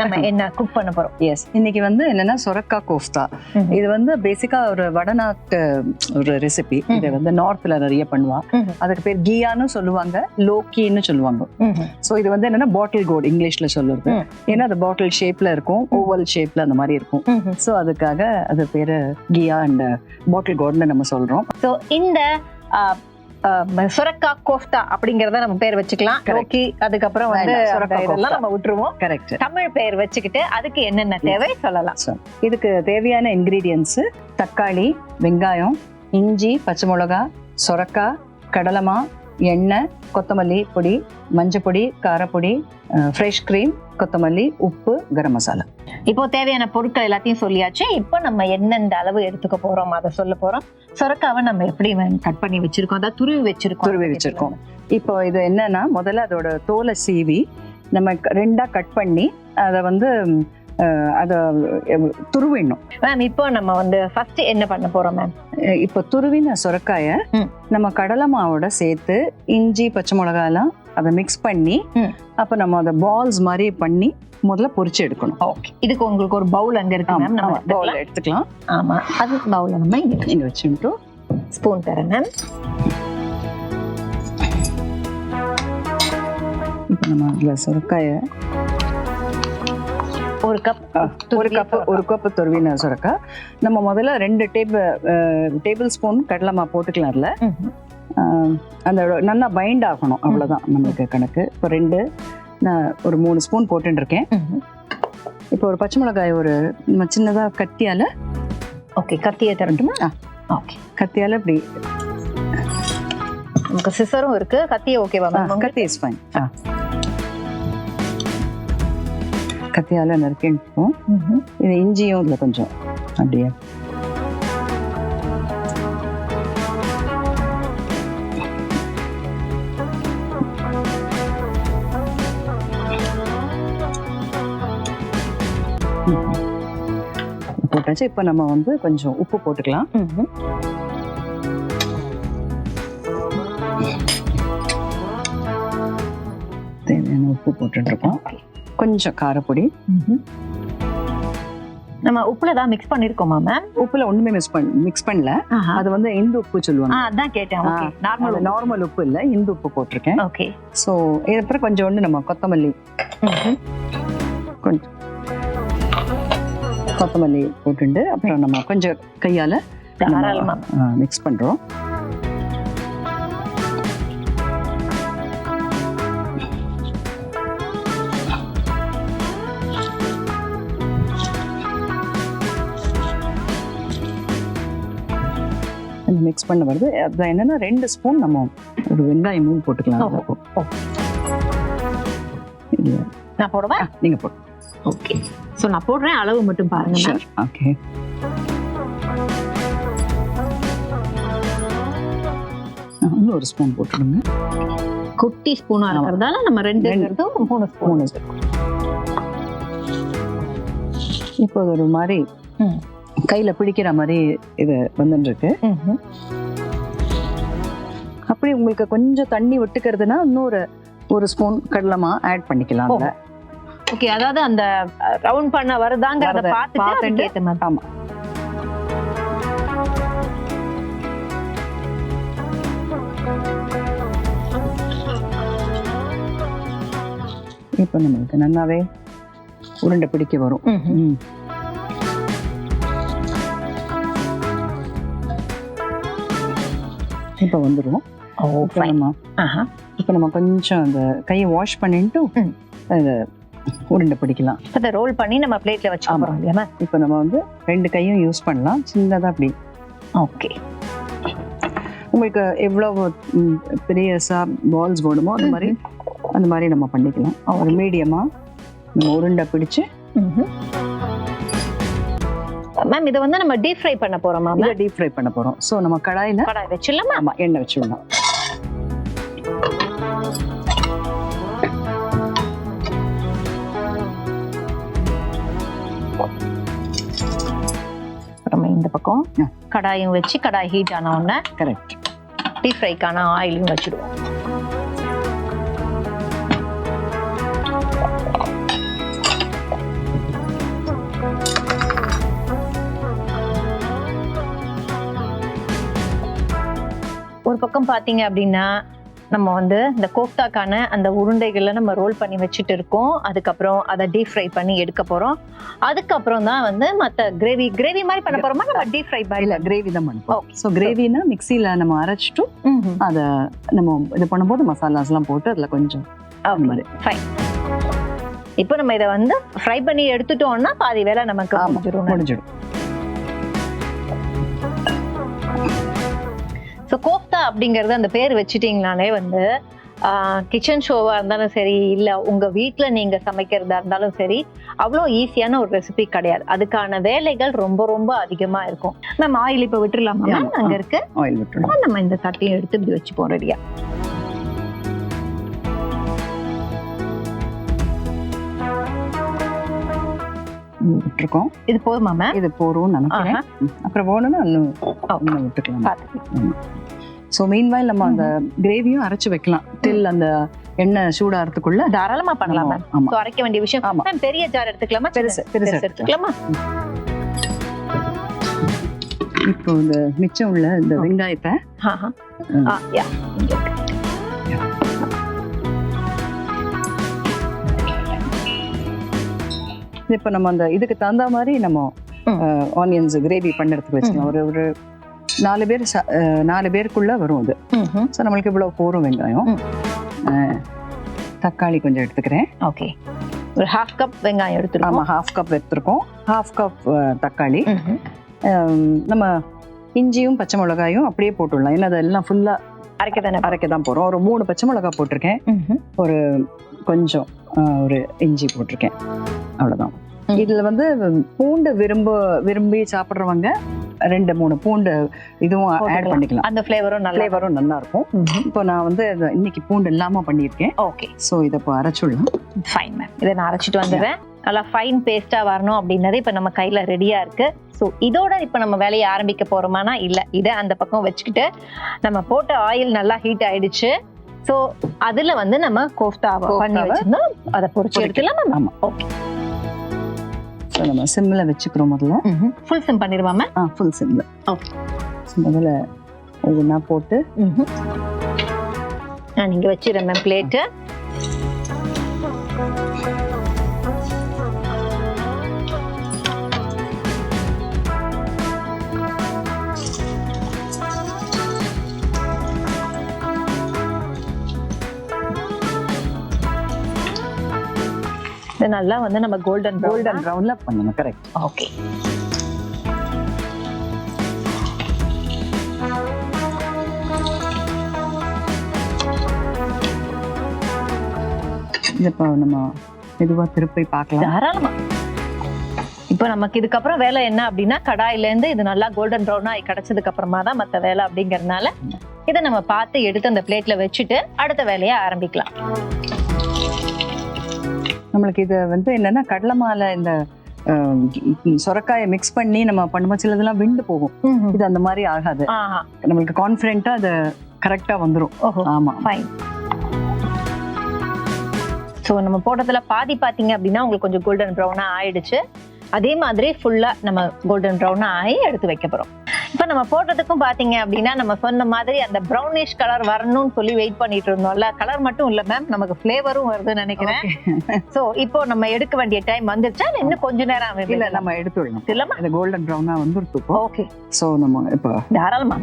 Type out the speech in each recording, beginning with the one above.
நம்ம என்ன குக் பண்ண போறோம். எஸ் இன்னைக்கு வந்து என்னன்னா சொரக்கா கோஃப்தா. இது வந்து பேசிக்கா ஒரு வடநாட்டு ஒரு ரெசிபி இதை வந்து நார்த்ல நிறைய பண்ணுவா ம்ஹும். அதுக்கு பேர் கியான்னு சொல்லுவாங்க லோக்கின்னு சொல்லுவாங்க. ஸோ இது வந்து என்னன்னா பாட்டில் கோட் இங்கிலீஷ்ல சொல்லுறது. ஏன்னா அது பாட்டில் ஷேப்ல இருக்கும் ஓவல் ஷேப்ல அந்த மாதிரி இருக்கும். ஸோ அதுக்காக அது பேரு கியா அண்ட் பாட்டில் கோட்னு நம்ம சொல்றோம். So, இந்த சுரக்கா கோஃப்தா அப்படிங்கறத நம்ம பேர் வச்சுக்கலாம். ஓகே அதுக்கப்புறம் வந்து இதெல்லாம். நம்ம விட்டுருவோம். கரெக்ட் தமிழ் பெயர் வச்சுக்கிட்டு அதுக்கு என்னென்ன தேவை சொல்லலாம். இதுக்கு தேவையான இன்கிரீடியன்ஸ் தக்காளி வெங்காயம் இஞ்சி பச்சை மிளகா சொரக்காய் கடலமா எண்ணெய் கொத்தமல்லி பொடி மஞ்சள் பொடி காரப்பொடி ஃப்ரெஷ் க்ரீம் கொத்தமல்லி உப்பு கரம் மசாலா. இப்போ தேவையான பொருட்கள் எல்லாத்தையும் சொல்லியாச்சு. இப்போ நம்ம எந்தெந்த அளவு எடுத்துக்க போறோம் அதை சொல்ல போறோம். சொரக்காவை நம்ம எப்படி கட் பண்ணி வச்சிருக்கோம்? அதாவது துருவி வச்சிருக்கோம். துருவி வச்சிருக்கோம். இப்போ இது என்னன்னா முதல்ல அதோட தோலை சீவி நம்ம ரெண்டா கட் பண்ணி அதை வந்து அதை துருவிடணும். மேம் இப்போ நம்ம வந்து ஃபர்ஸ்ட் என்ன பண்ண போறோம் மேம் இப்போ துருவின சொரக்காய. நம்ம கடலை மாவோட சேர்த்து இஞ்சி பச்சை மிளகாலாம் அதை மிக்ஸ் பண்ணி. அப்போ நம்ம அதை பால்ஸ் மாதிரி பண்ணி முதல்ல பொரிச்சு எடுக்கணும். ஓகே இதுக்கு உங்களுக்கு ஒரு பவுல் அங்க இருக்கு மேம் நம்ம பவுல் எடுத்துக்கலாம். ஆமா. அது பவுல் நம்ம இங்க வச்சுட்டு ஸ்பூன் தரேன் மேம் இப்போ நம்ம அதில் சொரக்காய ஒரு கப் ஒரு கப் ஒரு கப் துருவின சொரக்காய் நம்ம முதல்ல ரெண்டு டேபிள் டேபிள் ஸ்பூன் கடலை மா போட்டுக்கலாம் ஆஹ் அந்த நல்லா பைண்ட் ஆகணும். அவ்வளவுதான் நம்மளுக்கு கணக்கு. இப்போ ரெண்டு நான் ஒரு மூணு ஸ்பூன் போட்டுட்டு இருக்கேன் இப்போ ஒரு பச்சை மிளகாய் ஒரு நம்ம சின்னதா கத்தியால. ஓகே கத்தியை தரட்டுமா ஆ. ஓகே கத்தியால இப்படி. நமக்கு சிசரும் இருக்கு. கத்தியை ஓகேவா ஆ, கத்தி இஸ் ஃபைன் கத்தியால நறுக்கிப்போம் இது இஞ்சியும் இதில் கொஞ்சம் அப்படியே. போட்டாச்சு. இப்போ நம்ம வந்து கொஞ்சம் உப்பு போட்டுக்கலாம். தேவையான உப்பு போட்டுட்டு கொஞ்சம் காரப்பொடி. நம்ம உப்புல தான் மிக்ஸ் பண்ணிருக்கோமா மேம் உப்புல ஒண்ணுமே மிக்ஸ் பண்ண மிக்ஸ் பண்ணல. அது வந்து இந்து உப்பு சொல்லுவாங்க. அதான் கேட்டேன். நார்மல் நார்மல் உப்பு. இல்ல இந்து உப்பு போட்டிருக்கேன். ஓகே ஸோ இது அப்புறம் கொஞ்சோண்டு நம்ம கொத்தமல்லி. கொஞ்சம் கொத்தமல்லி போட்டுண்டு அப்புறம் நம்ம கொஞ்சம் கையால மிக்ஸ் பண்றோம். மிக்ஸ் பண்ண வருது. அது என்னன்னா ரெண்டு ஸ்பூன் நம்ம ஒரு வெங்காயமும் போட்டுக்கலாம். அதுல. இல்ல. நான் போடவா? ஆ, நீங்க போட்டு ஓகே. சோ நான் போடுறேன். அளவு மட்டும் பாருங்க. ஓகே இன்னும் ஒரு ஸ்பூன் போட்டுடுங்க. குட்டி ஸ்பூனா இருக்கிறதால நம்ம ரெண்டு மூணு ஸ்பூன் இப்போ ஒரு மாதிரி. கையில பிடிக்கிற மாதிரி இது வந்துட்டு இருக்கு அப்படி உங்களுக்கு கொஞ்சம் தண்ணி விட்டுக்கிறதுனா இன்னொரு ஒரு ஸ்பூன் கடலமா ஆட் பண்ணிக்கலாம். ஓகே அதாவது அந்த ரவுண்ட் பண்ண வருதாங்கிறத வருது. பார்த்துட்டு பார்த்துட்டு, அதுக்கு ஏத்த மாதிரி. ஆமா. இப்போ நம்மளுக்கு நல்லாவே உருண்டை பிடிக்க வரும். இப்போ வந்துடும் இப்போ. நம்ம. இப்போ நம்ம கொஞ்சம் அந்த கையை வாஷ் பண்ணிட்டு. அதை உருண்டை பிடிக்கலாம். இப்ப இதை ரோல் பண்ணி நம்ம பிளேட்ல வச்சு இல்லையா இப்போ நம்ம வந்து ரெண்டு கையும் யூஸ் பண்ணலாம். சின்னதா அப்படி. ஓகே. உங்களுக்கு எவ்வளவு ம், பெரிய பால்ஸ் போடுமோ அந்த மாதிரி அந்த மாதிரி நம்ம பண்ணிக்கலாம். ஒரு மீடியமா நம்ம உருண்டை பிடிச்சு மேம் இதை வந்து நம்ம டீப் ஃப்ரை பண்ண போறோமா இதை டீப் ஃப்ரை பண்ண போறோம். ஸோ நம்ம கடாயில கடாய் வச்சிடலாமா? ஆமா எண்ணெய் வச்சுடலாம் இந்த பக்கம். கடாயும் வச்சு கடாய் ஹீட் ஆன உடனே கரெக்ட் டீப் ஃப்ரைக்கான ஆயிலும் வச்சிடுவோம். ஒரு பக்கம் பாத்தீங்க அப்படின்னா நம்ம வந்து இந்த கோஃப்தாக்கான அந்த உருண்டைகளை நம்ம ரோல் பண்ணி வச்சுட்டு இருக்கோம். அதுக்கப்புறம் அதை டீப் ஃப்ரை பண்ணி எடுக்க போறோம். அதுக்கப்புறம் தான் வந்து மத்த கிரேவி கிரேவி மாதிரி பண்ண போறோமா? நம்ம டீப் ஃப்ரை மாதிரி கிரேவி தான் பண்ணுவோம். ஸோ கிரேவினா மிக்சியில நம்ம அரைச்சிட்டு அதை நம்ம இது பண்ணும்போது மசாலாஸ் எல்லாம் போட்டு அதுல கொஞ்சம் அந்த மாதிரி. ஃபைன் இப்போ நம்ம இதை வந்து ஃப்ரை பண்ணி எடுத்துட்டோம்னா பாதி வேலை நமக்கு ஆமா, முடிஞ்சிரும். முடிஞ்சிடும். ஸோ அப்படிங்கறது அந்த பேர் வச்சுட்டீங்கனாலே வந்து கிச்சன் ஷோவா இருந்தாலும் சரி இல்ல உங்க வீட்ல நீங்க சமைக்கிறதா இருந்தாலும் சரி அவ்வளோ ஈஸியான ஒரு ரெசிபி கிடையாது. அதுக்கான வேலைகள் ரொம்ப ரொம்ப அதிகமா இருக்கும். மேம் ஆயில் இப்போ விட்டுறலாமா மேம். அங்க இருக்கு. ஆயில் விட்டுடும் நம்ம இந்த தட்டையும் எடுத்து இப்படி வச்சுப்போம் ரெடியா விட்டுருக்கோம். இது போதுமா மேம் இது போறோம்னு நினைக்கிறேன். அப்புறம் வேணும்னா இன்னும் விட்டுக்கலாம். பார்த்து ஸோ மீன்வாயில் நம்ம அந்த கிரேவியும் அரைச்சு வைக்கலாம். டில் அந்த எண்ணெய் சூடாகிறதுக்குள்ள தாராளமா பண்ணலாம். மேம் அரைக்க வேண்டிய விஷயம். ஆமா. பெரிய ஜார் எடுத்துக்கலாமா? பெருசு பெருசு எடுத்துக்கலாமா. இப்போ இந்த மிச்சம் உள்ள இந்த வெங்காயத்தை. இப்போ நம்ம அந்த இதுக்கு தகுந்த மாதிரி நம்ம. ஆனியன்ஸ் கிரேவி பண்ணுறதுக்கு வச்சுக்கலாம். ஒரு ஒரு நாலு பேர் நாலு பேருக்குள்ள வரும் அது. ஸோ நம்மளுக்கு இவ்வளோ போரும் வெங்காயம். தக்காளி கொஞ்சம் எடுத்துக்கிறேன். ஓகே ஒரு ஹாஃப் கப் வெங்காயம் எடுத்துருக்கோம். ஆமாம் ஹாஃப் கப் எடுத்துருக்கோம். ஹாஃப் கப் தக்காளி. நம்ம இஞ்சியும் பச்சை மிளகாயும் அப்படியே போட்டுடலாம். ஏன்னா அதெல்லாம் ஃபுல்லாக அரைக்க தானே அரைக்க தான் போகிறோம் ஒரு மூணு பச்சை மிளகாய் போட்டிருக்கேன். ம்ஹும். கொஞ்சம் ஒரு இஞ்சி போட்டிருக்கேன். அவ்வளோதான். இதில் வந்து பூண்டு விரும்ப விரும்பி சாப்பிட்றவங்க ரெண்டு மூணு பூண்டு இதுவும் ஆட். பண்ணிக்கலாம். அந்த ஃப்ளேவரும் நல்லா ஃப்ளேவரும் நல்லா இருக்கும் இப்போ நான் வந்து இன்னைக்கு பூண்டு இல்லாமல் பண்ணியிருக்கேன். ஓகே. ஸோ இதை இப்போ அரைச்சுடலாம். ஃபைன் மேம் இதை நான் அரைச்சிட்டு வந்துடுறேன். நல்லா ஃபைன் பேஸ்டா வரணும் அப்படின்னது இப்போ நம்ம கையில ரெடியா இருக்கு. ஸோ இதோட இப்போ நம்ம வேலையை ஆரம்பிக்க போறோமானா? இல்ல இதை அந்த பக்கம் வச்சுக்கிட்டு நம்ம போட்ட ஆயில் நல்லா ஹீட் ஆயிடுச்சு. ஸோ அதுல வந்து நம்ம கோஃப்தா பண்ணி கோஃப்தாவை வச்சிருந்தோம் அதை பொரிச்சு எடுத்துலாம் மேம் ஆமா. ஓகே ஸோ நம்ம சிம்மில் வச்சுக்கிறோம் முதல்ல. ஃபுல் சிம் பண்ணிடுவா மேம் ஆ ஃபுல் சிம்மில் Okay. முதல்ல ஒவ்வொன்றா போட்டு. நான் இங்க வச்சிடுறேன் மேம் பிளேட்டு இது நல்லா வந்து நம்ம கோல்டன் கோல்டன் ப்ரௌனில் பண்ணணும் கரெக்ட் ஓகே இது இப்போ நம்ம மெதுவாக திருப்பி பார்க்கலாம். தாராளமா. இப்போ நமக்கு இதுக்கப்புறம் வேலை என்ன அப்படின்னா கடாயில இருந்து இது நல்லா கோல்டன் ப்ரௌனா கிடைச்சதுக்கு அப்புறமா தான் மத்த வேலை அப்படிங்கறதுனால இதை நம்ம பார்த்து எடுத்து அந்த பிளேட்ல வச்சுட்டு அடுத்த வேலையை ஆரம்பிக்கலாம். நம்மளுக்கு இது வந்து என்னன்னா கடலை மாலை இந்த சொரக்காயை மிக்ஸ் பண்ணி நம்ம பண்ணும்போது சிலதெல்லாம் விண்டு போகும். இது அந்த மாதிரி ஆகாது. நம்மளுக்கு கான்ஃபிடென்ட்டா அது கரெக்டா வந்துரும். ஓஹோ. ஆமா. ஃபைன் ஸோ நம்ம போட்டதுல பாதி பாத்தீங்க அப்படின்னா உங்களுக்கு கொஞ்சம் கோல்டன் ப்ரௌனா ஆயிடுச்சு. அதே மாதிரி ஃபுல்லா நம்ம கோல்டன் ப்ரௌனா ஆகி எடுத்து வைக்க போறோம். இப்போ நம்ம போட்டதுக்கும் பாத்தீங்க அப்படின்னா நம்ம சொன்ன மாதிரி அந்த ப்ரௌனிஷ் கலர் வரணும்னு சொல்லி வெயிட் பண்ணிட்டு இருந்தோம்ல. கலர் மட்டும் இல்ல மேம் நமக்கு ஃப்ளேவரும் வருதுன்னு நினைக்கிறேன். சோ இப்போ நம்ம எடுக்க வேண்டிய டைம் வந்துருச்சா? இன்னும் கொஞ்ச நேரம் இல்ல நம்ம எடுத்துடலாம் இது கோல்டன் ப்ரௌனா வந்துருத்து இப்போ. ஓகே ஸோ நம்ம இப்போ தாராளமா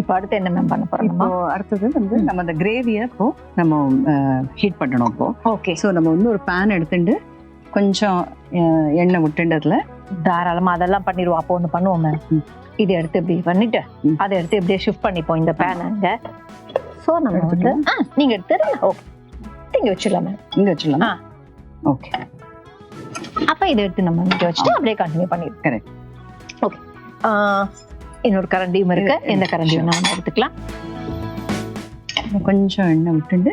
இப்போ அடுத்து என்ன மேம் பண்ண இப்போ போறோம் அடுத்தது வந்து நம்ம அந்த கிரேவியை இப்போ நம்ம ஹீட் பண்ணணும் இப்போ. ஓகே ஸோ நம்ம வந்து ஒரு பேன் எடுத்துட்டு கொஞ்சம் எண்ணெய் விட்டுண்டு அதுல தாராளமா அதெல்லாம் பண்ணிடுவோம். அப்போ ஒண்ணு பண்ணுவோம் மேம். இதை எடுத்து இப்படி பண்ணிட்டு. அதை எடுத்து இப்படியே ஷிஃப்ட் பண்ணிப்போம் இந்த பேன் அங்க. சோ நம்ம வந்து. ஆ நீங்க எடுத்துருங்க ஓகே இங்க வச்சிடலாம் மேம் இங்க வச்சிடலாம். ஆ. ஓகே அப்ப இதை எடுத்து நம்ம இங்க வச்சுட்டு அப்படியே கண்டினியூ பண்ணிடுவோம் Correct. ஓகே இன்னொரு கரண்டியும் இருக்கு. இரு- எந்த. கரண்டியும் நம்ம எடுத்துக்கலாம். கொஞ்சம் எண்ணெய் விட்டுண்டு.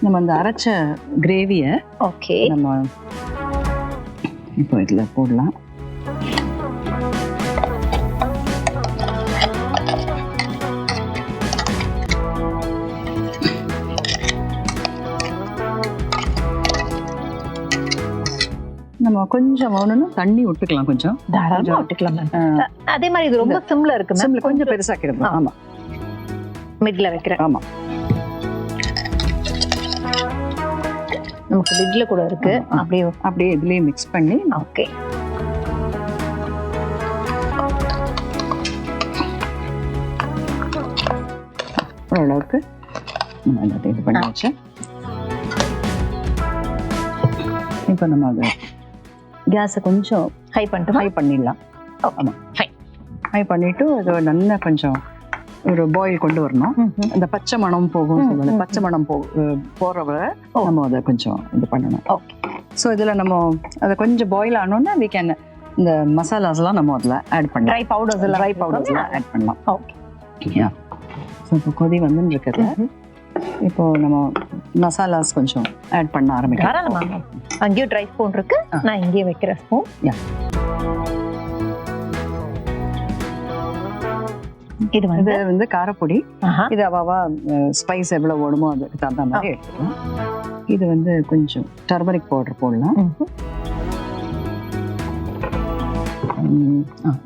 நம்ம அந்த அரைச்ச கிரேவியை ஓகே. நம்ம இப்போ இதுல போடலாம். கொஞ்சம் வேணும்னா தண்ணி விட்டுக்கலாம் கொஞ்சம். தாராளமா கொஞ்சம். விட்டுக்கலாம் அதே மாதிரி இது ரொம்ப சிம்ல இருக்கு மேம் கொஞ்சம் பெருசாக்கிறது ஆ. ஆமா. மிட்ல வைக்கிறேன். ஆமா. நமக்கு லிட்ல கூட இருக்கு. அப்படியே அப்படியே இதுலயே மிக்ஸ் பண்ணி ஓகே. ஓரளவுக்கு நம்ம எல்லாத்தையும் இது பண்ணியாச்சு இப்போ நம்ம அதை கேஸை கொஞ்சம் ஹை பண்ணிட்டு ஹை பண்ணிடலாம். Okay, ஆமா. fine. ஹை பண்ணிட்டு அது நல்லா கொஞ்சம் ஒரு பாயில் கொண்டு வரணும். அந்த பச்சை மணம் போகும் சொல்லுவாங்க பச்சை மணம் போ அஹ் போற வரை ஓ. நம்ம அதை கொஞ்சம் இது பண்ணணும். ஓகே. ஸோ இதுல நம்ம அதை கொஞ்சம் பாயில் ஆனோன்னா we can இந்த மசாலாஸ்லாம் நம்ம அதில் ஆட் பண்ணலாம். ட்ரை பவுடர்ஸ் எல்லாம் ட்ரை பவுடர்ஸ்லாம் ஆட் பண்ணலாம். ஓகே ஸோ இப்போ கொதி வந்துன்னு இருக்குது. இப்போ நம்ம மசாலாஸ் கொஞ்சம் ஆட் பண்ண மேம் அங்கேயும் ட்ரை ஸ்பூன் இருக்கு. நான் இங்கேயும் வைக்கிறேன் ஸ்பூன். இது வந்து? வந்து காரப்பொடி. இது அவாவா ஸ்பைஸ் எவ்வளோ வேணுமோ அதுக்கு தகுந்த மாதிரி எடுத்துக்கலாம். இது வந்து கொஞ்சம் டர்மரிக் பவுடர் போடலாம்.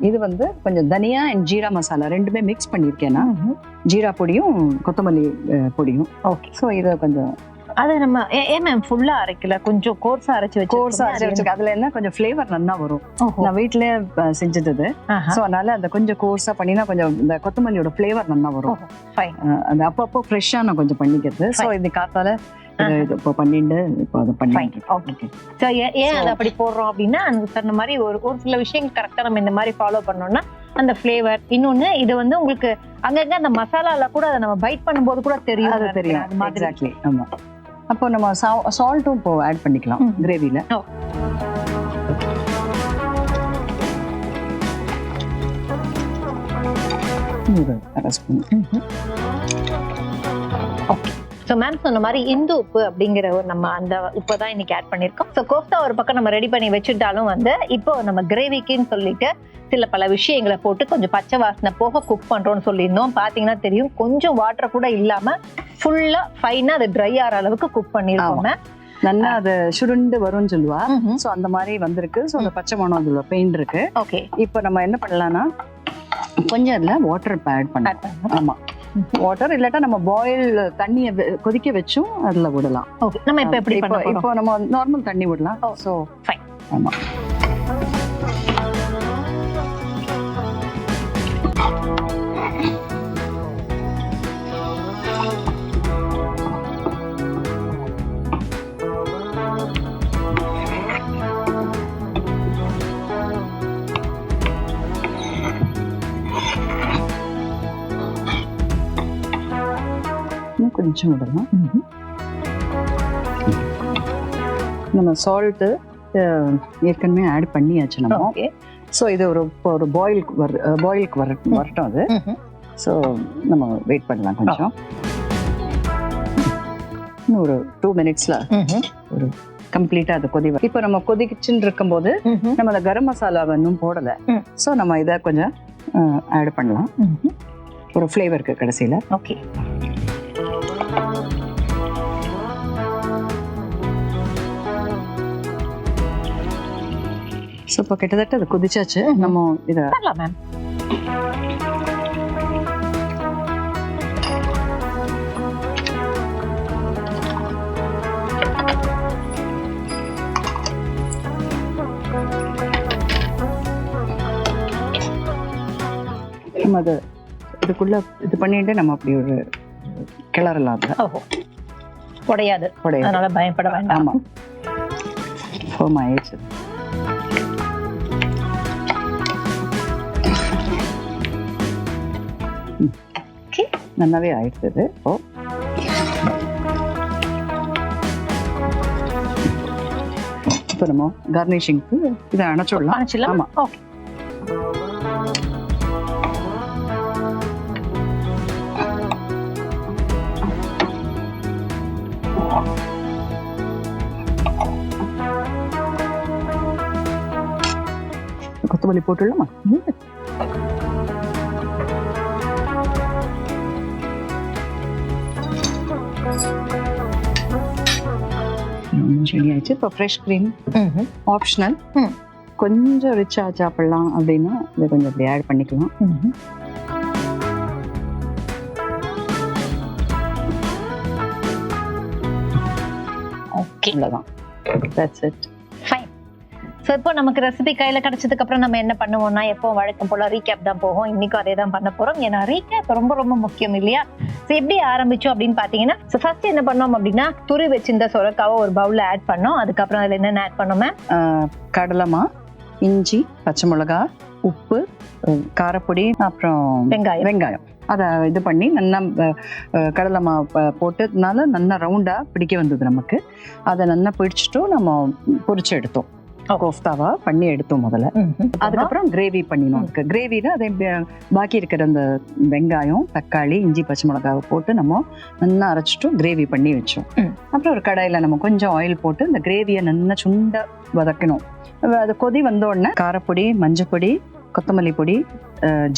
இது வந்து கொஞ்சம் தனியா அண்ட் ஜீரா மசாலா ரெண்டுமே மிக்ஸ் பண்ணியிருக்கேன்? நான் ம்ஹும். ஜீரா பொடியும் கொத்தமல்லி பொடியும். ஓகே ஸோ இதை கொஞ்சம் அது நம்ம ஏன் மேம் ஃபுல்லா அரைக்கல? கொஞ்சம் கோர்ஸா அரைச்சு வச்சு கோர்ஸா அரைச்சு வச்சுக்க அதுல என்ன? கொஞ்சம் ஃப்ளேவர் நல்லா வரும். நான் வீட்லயே செஞ்சது ஸோ அதனால அந்த கொஞ்சம் கோர்ஸா பண்ணினா கொஞ்சம் இந்த கொத்தமல்லியோட ஃப்ளேவர் நல்லா வரும். ஃபைன் அஹ், அது அப்பப்போ ஃப்ரெஷ்ஷா நான் கொஞ்சம் பண்ணிக்கிறது. ஸோ இது காத்தால இப்போ பண்ணிட்டு இப்போ அதை பண்ணிட்டு ஓகே ஸோ ஏன் அது அப்படி போடுறோம் அப்படின்னா அந்த சொன்ன மாதிரி ஒரு ஒரு சில விஷயங்கள் கரெக்டாக நம்ம இந்த மாதிரி ஃபாலோ பண்ணோம்னா அந்த ஃப்ளேவர் இன்னொன்னு இது வந்து உங்களுக்கு அங்கங்க அந்த மசாலால கூட அதை நம்ம பைட் பண்ணும்போது கூட தெரியும். அது தெரியும். அது மாதிரி. எக்ஸாக்ட்லி ஆமா. அப்போ நம்ம சால்ட்டும் இப்போ ஆட் பண்ணிக்கலாம் ஓ. ஒரு அரை ஸ்பூன் ஸோ மேம் சொன்ன மாதிரி இந்து உப்பு அப்படிங்கிற ஒரு நம்ம அந்த உப்பை தான் இன்னைக்கு ஆட் பண்ணியிருக்கோம். ஸோ கோஃப்தா ஒரு பக்கம் நம்ம ரெடி பண்ணி வச்சுட்டாலும் வந்து இப்போ நம்ம கிரேவிக்குன்னு சொல்லிட்டு சில பல விஷயங்களை போட்டு கொஞ்சம் பச்சை வாசனை போக குக் பண்றோம்னு சொல்லியிருந்தோம். பாத்தீங்கன்னா தெரியும் கொஞ்சம் வாட்டர் கூட இல்லாம ஃபுல்லா ஃபைனா அது ட்ரை ஆகிற அளவுக்கு குக் பண்ணியிருக்கோம் மேம் நல்லா அது சுருண்டு வரும்னு சொல்லுவா. ஸோ அந்த மாதிரி வந்திருக்கு. ஸோ அந்த பச்சை மணம் அதுல பெயிண்ட் இருக்கு. ஓகே இப்போ நம்ம என்ன பண்ணலாம்னா கொஞ்சம் அதுல வாட்டர் ஆட் பண்ணலாம். ஆட் பண்ணுவோம் ஆமா. வாட்டர் இல்லாட்டா நம்ம பாயில் தண்ணியை கொதிக்க வச்சும் அதுல விடலாம். ஓகே நம்ம இப்போ எப்படி இப்போ நம்ம நார்மல் தண்ணி விடலாம். So fine. ஆமா. கொஞ்சம் விடலாம். நம்ம சால்ட்டு ஏற்கனவே ஆட் பண்ணியாச்சு நம்ம ஓகே ஸோ இது ஒரு ஒரு பாயிலுக்கு வர பாயிலுக்கு வர வரட்டும் அது. ஸோ நம்ம வெயிட் பண்ணலாம் கொஞ்சம் இன்னும் ஒரு டூ மினிட்ஸ்ல. ஒரு கம்ப்ளீட்டா அது கொதி இப்போ நம்ம கொதிச்சுன்னு இருக்கும்போது. நம்ம அந்த கரம் மசாலா இன்னும் போடல. ஸோ நம்ம இதை கொஞ்சம் ஆட் பண்ணலாம். ஒரு ஃப்ளேவருக்கு கடைசியில ஓகே ஸோ இப்போ கிட்டத்தட்ட அது கொதிச்சாச்சு. நம்ம இதை பண்ணலாம் மேம் நம்ம அதை இதுக்குள்ள இது பண்ணிட்டு நம்ம அப்படி ஒரு கிளறலாம் அதை ஓஹோ. உடையாது. உடைய அதனால பயப்பட வேண்டாம். ஆமா. ஃபோம் ஆயிடுச்சு. நல்லாவே ஆயிடுச்சு ஓ. இப்போ நம்ம கார்னிஷிங்க்கு இதை அணைச்சிடலாம்? அனுப்பிச்சிடலாம் ஆமா. ஓகே கொத்தமல்லி போட்டுடலாமா? ரெடி ஆயிடுச்சு. இப்போ ஃப்ரெஷ் க்ரீம் ம்ஹும். ஆப்ஷனல் ம். கொஞ்சம் ரிச்சா சாப்பிடலாம் அப்படின்னா இதை கொஞ்சம் இப்படி ஆட் பண்ணிக்கலாம். ம்ஹும். ஓகே. அவ்வளோதான் தட்ஸ் இட் ஃபைன் ஸோ இப்போ நமக்கு ரெசிபி கையில கிடைச்சதுக்கு அப்புறம் நம்ம என்ன பண்ணுவோம்னா எப்போ வழக்கம் போல ரீகேப் தான் போகும் இன்னைக்கும் அதே தான் பண்ண போறோம். ஏன்னா ரீகேப் ரொம்ப ரொம்ப முக்கியம் இல்லையா? ஸோ எப்படி ஆரம்பிச்சோம் அப்படின்னு பாத்தீங்கன்னா ஸோ ஃபர்ஸ்ட் என்ன பண்ணோம் அப்படின்னா துரி வச்சிருந்த சொரக்காவை ஒரு பவுல்ல ஆட் பண்ணோம். அதுக்கப்புறம் அதுல என்னென்ன ஆட் பண்ணோமே கடலைமா இஞ்சி பச்சை மிளகா உப்பு காரப்பொடி அப்புறம் வெங்காயம். வெங்காயம். அதை இது பண்ணி நல்லா கடலை மாவு போட்டதுனால நல்லா ரவுண்டாக பிடிக்க வந்தது நமக்கு. அதை நல்லா பிடிச்சிட்டும். நம்ம பொரிச்சு எடுத்தோம். கோஃப்தாவா பண்ணி எடுத்தோம் முதல்ல. அதுக்கப்புறம் கிரேவி பண்ணினோம். அதுக்கு கிரேவியில் அதே பாக்கி இருக்கிற அந்த வெங்காயம் தக்காளி இஞ்சி பச்சை மிளகாவை போட்டு நம்ம நல்லா அரைச்சிட்டு கிரேவி பண்ணி வச்சோம். அப்புறம் ஒரு கடாயில் நம்ம கொஞ்சம் ஆயில் போட்டு இந்த கிரேவியை நல்லா சுண்ட வதக்கணும். அது கொதி வந்த உடனே காரப்பொடி மஞ்சப்பொடி கொத்தமல்லி பொடி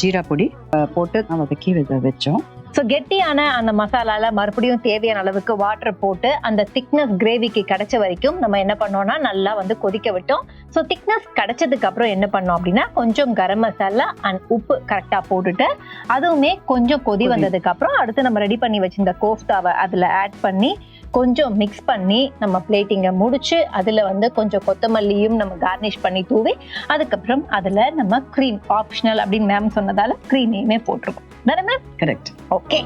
ஜீரா பொடி போட்டு வதக்கி வச்சோம். ஸோ கெட்டியான அந்த மசாலால மறுபடியும் தேவையான அளவுக்கு வாட்டர் போட்டு அந்த திக்னஸ் கிரேவிக்கு கிடைச்ச வரைக்கும் நம்ம என்ன பண்ணோம்னா நல்லா வந்து கொதிக்க விட்டோம் ஸோ திக்னஸ் கிடைச்சதுக்கு அப்புறம் என்ன பண்ணோம் அப்படின்னா கொஞ்சம் கரம் மசாலா அண்ட் உப்பு கரெக்டாக போட்டுட்டு அதுவுமே கொஞ்சம் கொதி கொதி. வந்ததுக்கு அப்புறம் அடுத்து நம்ம ரெடி பண்ணி வச்சிருந்த கோஃப்தாவை அதில் ஆட் பண்ணி கொஞ்சம் மிக்ஸ் பண்ணி நம்ம பிளேட்டிங்கை முடிச்சு அதில் வந்து கொஞ்சம் கொத்தமல்லியும் நம்ம கார்னிஷ் பண்ணி தூவி அதுக்கப்புறம் அதில் நம்ம க்ரீம் ஆப்ஷனல் அப்படின்னு மேம் சொன்னதால க்ரீமையுமே போட்டிருக்கோம் தானே மேம் கரெக்ட் ஓகே